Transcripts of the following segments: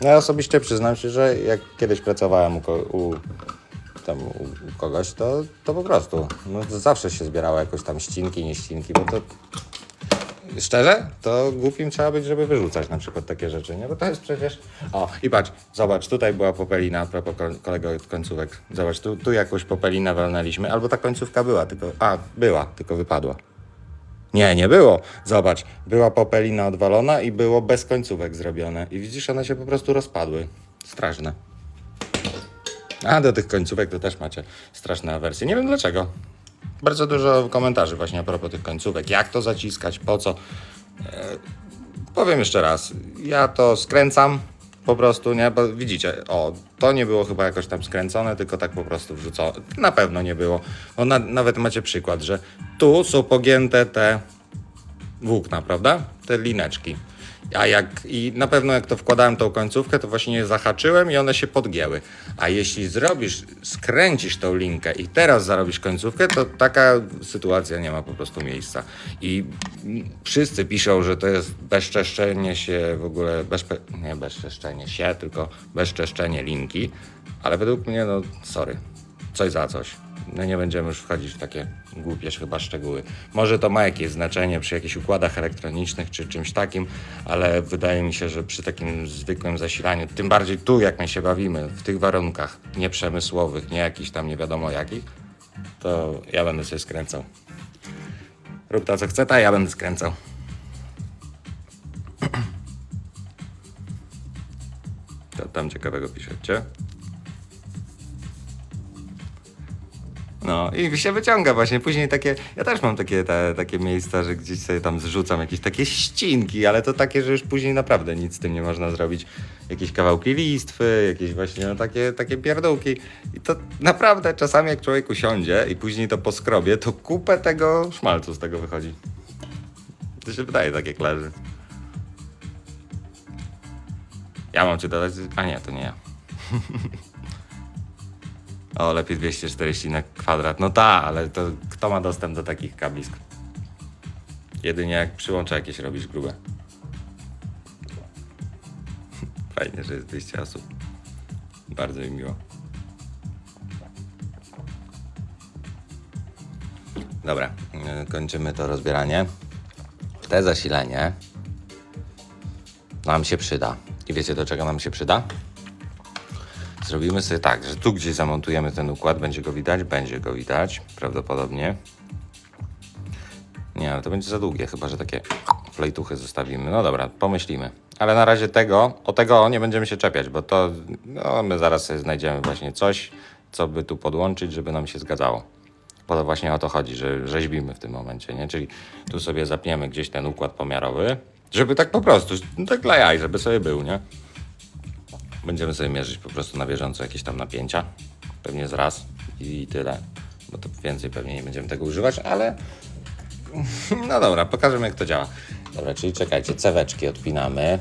No ja osobiście przyznam się, że jak kiedyś pracowałem u, u, tam, u, kogoś, to, to po prostu no, zawsze się zbierało jakoś tam ścinki, nie ścinki, bo to szczerze, to głupim trzeba być, żeby wyrzucać na przykład takie rzeczy, nie? Bo to jest przecież... O, i patrz, zobacz, tutaj była popelina, a propos ko- kolego końcówek. Zobacz, tu, tu jakąś popelinę walnęliśmy, albo ta końcówka była, tylko... A, była, tylko wypadła. Nie, nie było. Zobacz, była popelina odwalona i było bez końcówek zrobione. I widzisz, one się po prostu rozpadły. Straszne. A do tych końcówek to też macie straszne awersje. Nie wiem dlaczego. Bardzo dużo komentarzy właśnie a propos tych końcówek. Jak to zaciskać, po co? E, powiem jeszcze raz. Ja to skręcam po prostu, nie? Bo widzicie, o, to nie było chyba jakoś tam skręcone, tylko tak po prostu wrzucone. Na pewno nie było. Bo na, nawet macie przykład, że tu są pogięte te włókna, prawda? Te lineczki. A jak i na pewno jak to wkładałem tą końcówkę, to właśnie zahaczyłem i one się podgięły. A jeśli zrobisz, skręcisz tą linkę i teraz zarobisz końcówkę, to taka sytuacja nie ma po prostu miejsca. I wszyscy piszą, że to jest bezczeszczenie się w ogóle, bezpe, nie bezczeszczenie się, tylko bezczeszczenie linki. Ale według mnie, no sorry, coś za coś. No nie będziemy już wchodzić w takie głupie chyba szczegóły. Może to ma jakieś znaczenie przy jakichś układach elektronicznych czy czymś takim, ale wydaje mi się, że przy takim zwykłym zasilaniu, tym bardziej tu jak my się bawimy, w tych warunkach nieprzemysłowych, nie jakichś tam nie wiadomo jakich, to ja będę sobie skręcał. Rób to co chce, a ja będę skręcał. Co tam ciekawego piszecie? No i się wyciąga właśnie. Później takie, ja też mam takie, te, takie miejsca, że gdzieś sobie tam zrzucam jakieś takie ścinki, ale to takie, że już później naprawdę nic z tym nie można zrobić. Jakieś kawałki listwy, jakieś właśnie no, takie, takie pierdółki. I to naprawdę czasami jak człowiek usiądzie i później to poskrobie, to kupę tego szmalcu z tego wychodzi. To się wydaje tak jak leży. Ja mam ci dodać, a nie, to nie ja. O, lepiej 240 na kwadrat. No ta, ale to kto ma dostęp do takich kablisk? Jedynie jak przyłącza jakieś robisz grube. Fajnie, że jest 200 osób. Bardzo mi miło. Dobra, yy, kończymy to rozbieranie. Te zasilanie nam się przyda. I wiecie do czego nam się przyda? Zrobimy sobie tak, że tu gdzieś zamontujemy ten układ, będzie go widać? Będzie go widać, prawdopodobnie. Nie, ale to będzie za długie, chyba że takie flejtuchy zostawimy. No dobra, pomyślimy. Ale na razie tego, o tego nie będziemy się czepiać, bo to, no my zaraz sobie znajdziemy właśnie coś, co by tu podłączyć, żeby nam się zgadzało. Bo to właśnie o to chodzi, że rzeźbimy w tym momencie, nie? Czyli tu sobie zapniemy gdzieś ten układ pomiarowy, żeby tak po prostu, no tak dla jaj, żeby sobie był, nie? Będziemy sobie mierzyć po prostu na bieżąco jakieś tam napięcia. Pewnie z raz i tyle. Bo to więcej pewnie nie będziemy tego używać, ale no dobra, pokażemy jak to działa. Dobra, czyli czekajcie, ceweczki odpinamy,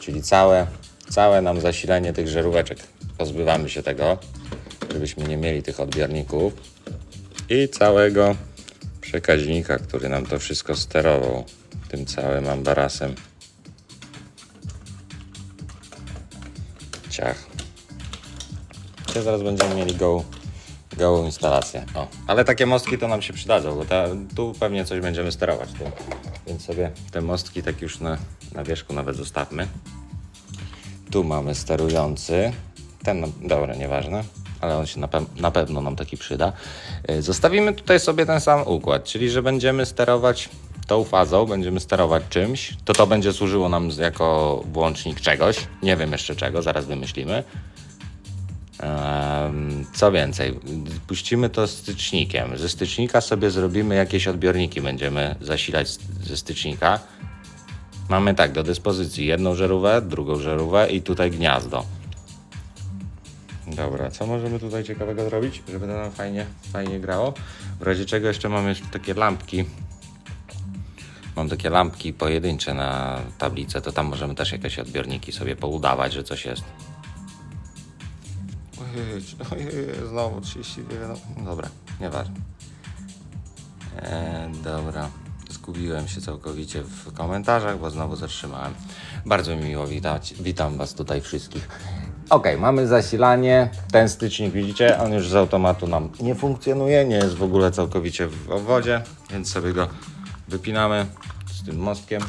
czyli całe, całe nam zasilanie tych żaróweczek. Pozbywamy się tego, żebyśmy nie mieli tych odbiorników i całego przekaźnika, który nam to wszystko sterował tym całym ambarasem. Ciach. Dzisiaj zaraz będziemy mieli gołą, gołą instalację. O, ale takie mostki to nam się przydadzą, bo ta, tu pewnie coś będziemy sterować. Więc sobie te mostki tak już na, na wierzchu nawet zostawmy. Tu mamy sterujący. Ten, no, dobra, nieważne, ale on się na, pe- na pewno nam taki przyda. Y, Zostawimy tutaj sobie ten sam układ, czyli że będziemy sterować tą fazą, będziemy sterować czymś. To to będzie służyło nam jako włącznik czegoś. Nie wiem jeszcze czego, zaraz wymyślimy. Co więcej, puścimy to stycznikiem. Ze stycznika sobie zrobimy jakieś odbiorniki, będziemy zasilać ze stycznika. Mamy tak do dyspozycji jedną żarówkę, drugą żarówkę i tutaj gniazdo. Dobra, co możemy tutaj ciekawego zrobić, żeby to nam fajnie, fajnie grało? W razie czego jeszcze mamy takie lampki. Mam takie lampki pojedyncze na tablicę, to tam możemy też jakieś odbiorniki sobie poudawać, że coś jest. Ojej, ojej, znowu 32, no dobra, nieważne. E, dobra, zgubiłem się całkowicie w komentarzach, bo znowu zatrzymałem. Bardzo mi miło witać. Witam Was tutaj wszystkich. Ok, mamy zasilanie. Ten stycznik widzicie, on już z automatu nam nie funkcjonuje, nie jest w ogóle całkowicie w obwodzie, więc sobie go wypinamy z tym mostkiem.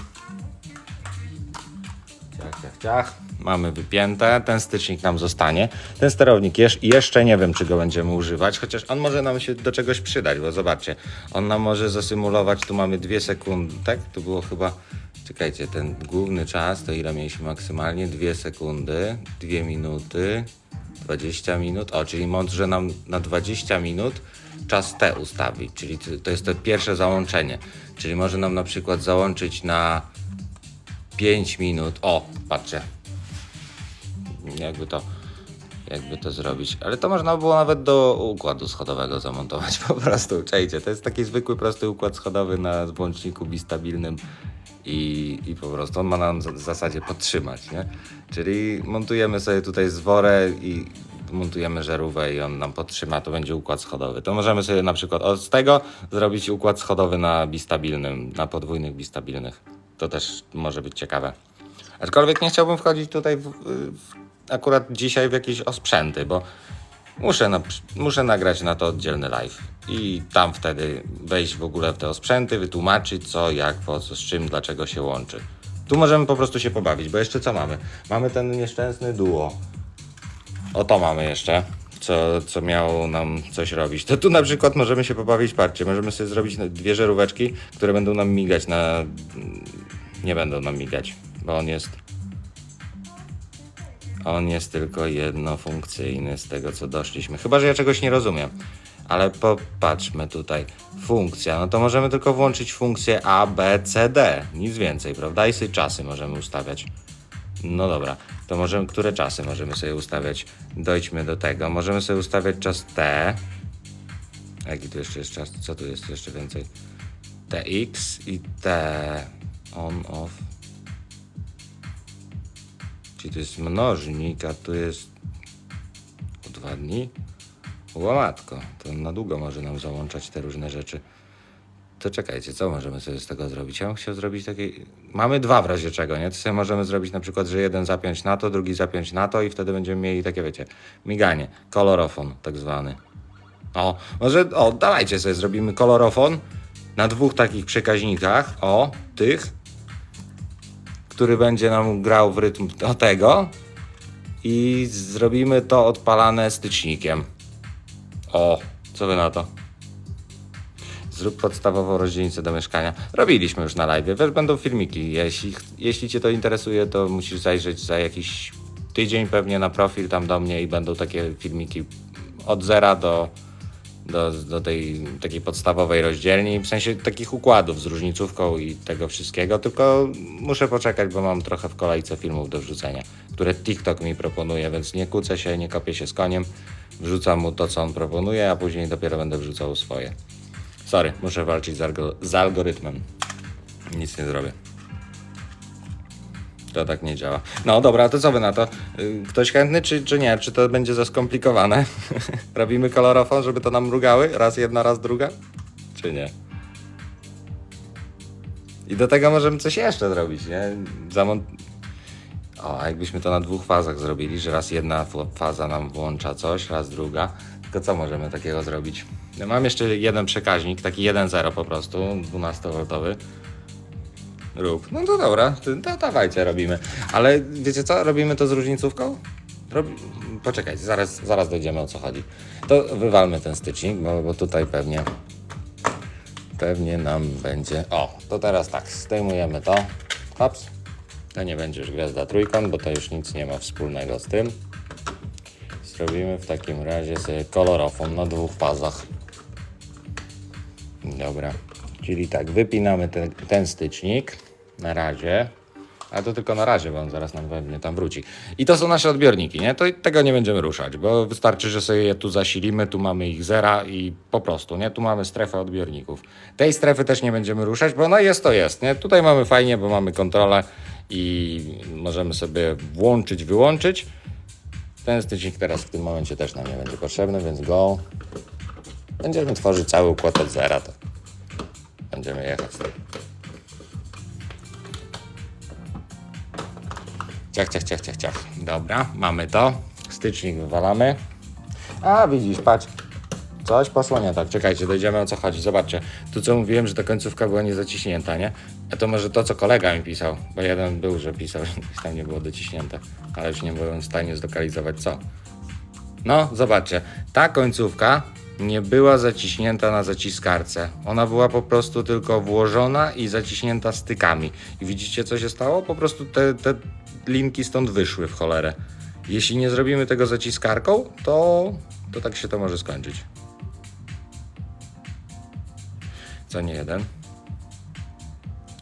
Ciach, ciach, ciach. Mamy wypięte, ten stycznik nam zostanie. Ten sterownik jeż, jeszcze nie wiem, czy go będziemy używać, chociaż on może nam się do czegoś przydać, bo zobaczcie, on nam może zasymulować, tu mamy dwie sekundy, tak? Tu było chyba, czekajcie, ten główny czas, to ile mieliśmy maksymalnie? Dwie sekundy, dwie minuty, 20 minut, o, czyli może nam na 20 minut czas T ustawić, czyli to- jest to pierwsze załączenie, czyli może nam na przykład załączyć na 5 minut. O, patrzcie. Jakby to, jakby to zrobić. Ale to można było nawet do układu schodowego zamontować po prostu. Czajcie, to jest taki zwykły, prosty układ schodowy na złączniku bistabilnym i, i po prostu on ma nam w zasadzie podtrzymać, nie? Czyli montujemy sobie tutaj zworę i montujemy żarówkę i on nam podtrzyma, to będzie układ schodowy. To możemy sobie na przykład od tego zrobić układ schodowy na bistabilnym, na podwójnych bistabilnych. To też może być ciekawe. Aczkolwiek nie chciałbym wchodzić tutaj w, w, akurat dzisiaj w jakieś osprzęty, bo muszę, na, muszę nagrać na to oddzielny live i tam wtedy wejść w ogóle w te osprzęty, wytłumaczyć co, jak, po co, z czym, dlaczego się łączy. Tu możemy po prostu się pobawić, bo jeszcze co mamy? Mamy ten nieszczęsny duo. O to mamy jeszcze, co, co miało nam coś robić. To tu na przykład możemy się pobawić, patrzcie, możemy sobie zrobić dwie żaróweczki, które będą nam migać na... Nie będą nam migać, bo on jest... On jest tylko jednofunkcyjny z tego, co doszliśmy. Chyba, że ja czegoś nie rozumiem. Ale popatrzmy tutaj. Funkcja. No to możemy tylko włączyć funkcję A, B, C, D. Nic więcej, prawda? I sobie czasy możemy ustawiać. No dobra, to możemy, które czasy możemy sobie ustawiać? Dojdźmy do tego. Możemy sobie ustawiać czas T. Jaki tu jeszcze jest czas? Co tu jest jeszcze więcej? TX i T. On, off. Czyli to jest mnożnik, a tu jest o dwa dni. Łamatko, to na długo może nam załączać te różne rzeczy. To czekajcie, co możemy sobie z tego zrobić? Ja bym chciał zrobić taki... Mamy dwa w razie czego, nie? To sobie możemy zrobić na przykład, że jeden zapiąć na to, drugi zapiąć na to i wtedy będziemy mieli takie, wiecie, miganie. Kolorofon tak zwany. O, może, o, dawajcie sobie zrobimy kolorofon na dwóch takich przekaźnikach, o, tych, który będzie nam grał w rytm do tego i zrobimy to odpalane stycznikiem. O, co wy na to? Zrób podstawową rozdzielnicę do mieszkania. Robiliśmy już na live, też będą filmiki. Jeśli, jeśli Cię to interesuje, to musisz zajrzeć za jakiś tydzień pewnie na profil tam do mnie i będą takie filmiki od zera do, do, do tej takiej podstawowej rozdzielni, w sensie takich układów z różnicówką i tego wszystkiego, tylko muszę poczekać, bo mam trochę w kolejce filmów do wrzucenia, które TikTok mi proponuje, więc nie kłócę się, nie kopię się z koniem, wrzucam mu to, co on proponuje, a później dopiero będę wrzucał swoje. Sorry, muszę walczyć z, algo- z algorytmem. Nic nie zrobię. To tak nie działa. No dobra, to co wy na to? Y, Ktoś chętny, czy, czy nie? Czy to będzie za skomplikowane? Robimy kolorofon, żeby to nam mrugały? Raz jedna, raz druga? Czy nie? I do tego możemy coś jeszcze zrobić, nie? Zamont... O, a jakbyśmy to na dwóch fazach zrobili, że raz jedna faza nam włącza coś, raz druga, to co możemy takiego zrobić? Mam jeszcze jeden przekaźnik, taki 1.0 po prostu, 12V. Rób. No to dobra, to, to dawajcie, robimy. Ale wiecie co, robimy to z różnicówką? Robi... Poczekajcie, zaraz, zaraz dojdziemy o co chodzi. To wywalmy ten stycznik, bo, bo tutaj pewnie pewnie nam będzie... O, to teraz tak, zdejmujemy to. Hops. To nie będzie już gwiazda trójkąt, bo to już nic nie ma wspólnego z tym. Zrobimy w takim razie sobie kolorofon na dwóch fazach. Dobra, czyli tak, wypinamy te, ten stycznik na razie. A to tylko na razie, bo on zaraz nam pewnie tam wróci. I to są nasze odbiorniki, nie? To tego nie będziemy ruszać, bo wystarczy, że sobie je tu zasilimy, tu mamy ich zera i po prostu, nie? Tu mamy strefę odbiorników. Tej strefy też nie będziemy ruszać, bo no jest to jest, nie? Tutaj mamy fajnie, bo mamy kontrolę i możemy sobie włączyć, wyłączyć. Ten stycznik teraz w tym momencie też nam nie będzie potrzebny, więc go. Będziemy tworzyć cały układ od zera, to będziemy jechać. Ciach, ciach, ciach, ciach, ciach. Dobra, mamy to. Stycznik wywalamy. A, widzisz, patrz. Coś posłania. tak. Czekajcie, dojdziemy o co chodzi. Zobaczcie. Tu co mówiłem, że ta końcówka była niezaciśnięta, nie? A to może to, co kolega mi pisał. Bo jeden był, że pisał, że coś tam nie było dociśnięte. Ale już nie byłem w stanie zlokalizować co. No, zobaczcie. Ta końcówka nie była zaciśnięta na zaciskarce. Ona była po prostu tylko włożona i zaciśnięta stykami. I widzicie, co się stało? Po prostu te, te linki stąd wyszły w cholerę. Jeśli nie zrobimy tego zaciskarką, to, to tak się to może skończyć. Co nie jeden.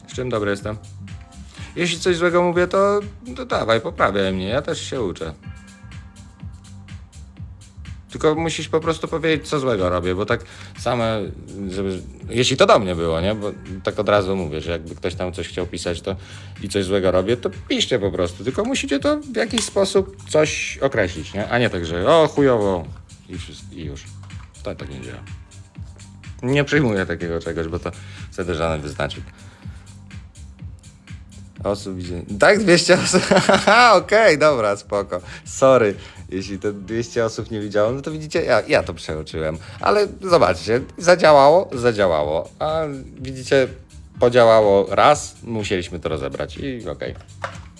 Z czym dobry jestem? Jeśli coś złego mówię, to, to dawaj, poprawiaj mnie. Ja też się uczę. Tylko musisz po prostu powiedzieć, co złego robię, bo tak same, żeby, jeśli to do mnie było, nie? Bo tak od razu mówię, że jakby ktoś tam coś chciał pisać to i coś złego robię, to piszcie po prostu. Tylko musicie to w jakiś sposób coś określić, nie? A nie tak, że o chujowo i, wszystko, i już. To tak nie działa. Nie przyjmuję takiego czegoś, bo to wtedy żaden wyznacznik. Osób widzieli. Tak, 200 osób. Okej, dobra, spoko. Sorry, jeśli te 200 osób nie widziało, no to widzicie, ja, ja to przeoczyłem. Ale zobaczcie, zadziałało, zadziałało. A widzicie, podziałało raz, musieliśmy to rozebrać i okej.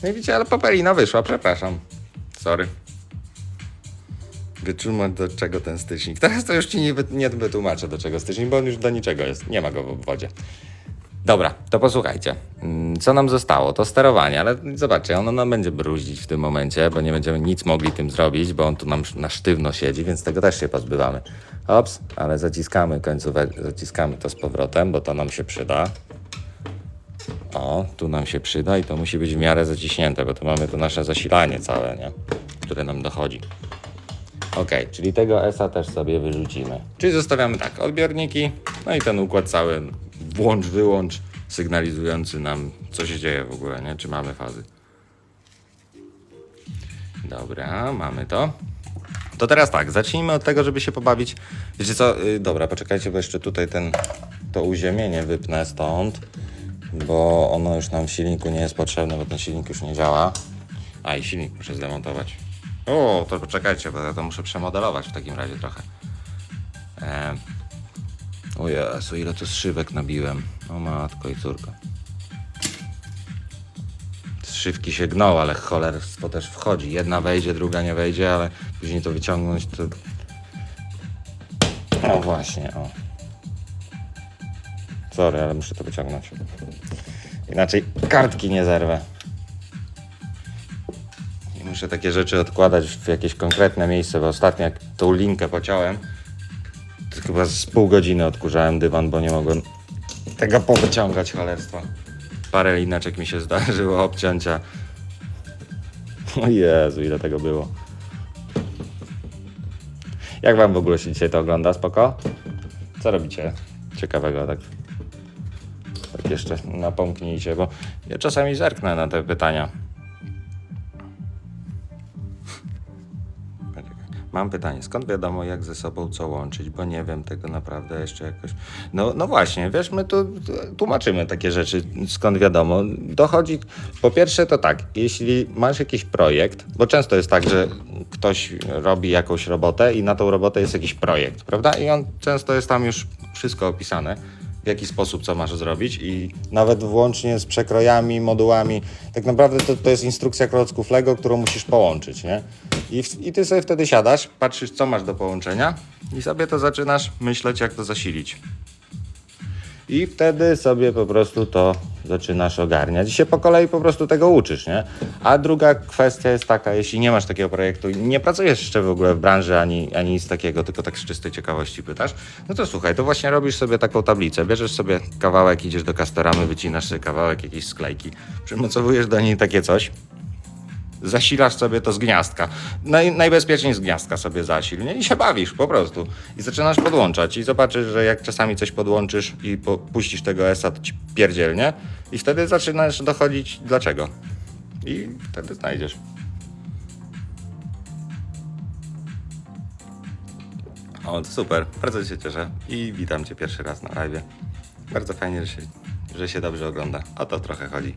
No i widzicie, ale papelina wyszła, przepraszam. Sorry. Wytrzymać do czego ten stycznik. Teraz to już ci nie, nie wytłumaczę do czego stycznik, bo on już do niczego jest. Nie ma go w obwodzie. Dobra, to posłuchajcie. Mm, Co nam zostało? To sterowanie, ale zobaczcie, ono nam będzie bruździć w tym momencie, bo nie będziemy nic mogli tym zrobić, bo on tu nam na sztywno siedzi, więc tego też się pozbywamy. Ops, ale zaciskamy końcówek, zaciskamy to z powrotem, bo to nam się przyda. O, tu nam się przyda i to musi być w miarę zaciśnięte, bo tu mamy to nasze zasilanie całe, nie? Które nam dochodzi. Ok, czyli tego ESA też sobie wyrzucimy. Czyli zostawiamy tak, odbiorniki, no i ten układ cały, włącz, wyłącz, sygnalizujący nam, co się dzieje w ogóle, nie? Czy mamy fazy. Dobra, mamy to. To teraz tak, zacznijmy od tego, żeby się pobawić. Wiecie co, yy, dobra, poczekajcie, bo jeszcze tutaj ten, to uziemienie wypnę stąd, bo ono już nam w silniku nie jest potrzebne, bo ten silnik już nie działa. A i silnik muszę zdemontować. O, to poczekajcie, bo ja to muszę przemodelować w takim razie trochę. E... O Jezu, ile tu szybek nabiłem. O matko i córko. Szywki się gną, ale cholerstwo też wchodzi. Jedna wejdzie, druga nie wejdzie, ale później to wyciągnąć to... O właśnie, o. Sorry, ale muszę to wyciągnąć. Inaczej kartki nie zerwę. I muszę takie rzeczy odkładać w jakieś konkretne miejsce, bo ostatnio jak tą linkę pociąłem, to chyba z pół godziny odkurzałem dywan, bo nie mogłem tego powyciągać cholerstwa. Parę lineczek mi się zdarzyło obcięcia. O Jezu, ile tego było. Jak wam w ogóle się dzisiaj to ogląda? Spoko? Co robicie? Ciekawego tak. Tak jeszcze napomknijcie, bo ja czasami zerknę na te pytania. Mam pytanie, skąd wiadomo, jak ze sobą co łączyć, bo nie wiem tego naprawdę jeszcze jakoś. No, no właśnie, wiesz, my tu tłumaczymy takie rzeczy, skąd wiadomo. Dochodzi, po pierwsze to tak, jeśli masz jakiś projekt, bo często jest tak, że ktoś robi jakąś robotę i na tą robotę jest jakiś projekt, prawda? I on często jest tam już wszystko opisane w jaki sposób co masz zrobić i nawet włącznie z przekrojami, modułami. Tak naprawdę to, to jest instrukcja klocków Lego, którą musisz połączyć, nie? I, w, I ty sobie wtedy siadasz, patrzysz co masz do połączenia i sobie to zaczynasz myśleć jak to zasilić. I wtedy sobie po prostu to zaczynasz ogarniać. I się po kolei po prostu tego uczysz, nie? A druga kwestia jest taka, jeśli nie masz takiego projektu i nie pracujesz jeszcze w ogóle w branży ani, ani nic takiego, tylko tak z czystej ciekawości pytasz, no to słuchaj, to właśnie robisz sobie taką tablicę, bierzesz sobie kawałek, idziesz do kastoramy, wycinasz sobie kawałek jakiejś sklejki, przymocowujesz do niej takie coś, zasilasz sobie to z gniazdka. Naj, najbezpieczniej z gniazdka sobie zasil, nie? I się bawisz po prostu. I zaczynasz podłączać i zobaczysz, że jak czasami coś podłączysz i po, puścisz tego ESA, to ci pierdzielnie i wtedy zaczynasz dochodzić dlaczego. I wtedy znajdziesz. O, super. Bardzo się cieszę i witam Cię pierwszy raz na live. Bardzo fajnie, że się, że się dobrze ogląda. O to trochę chodzi.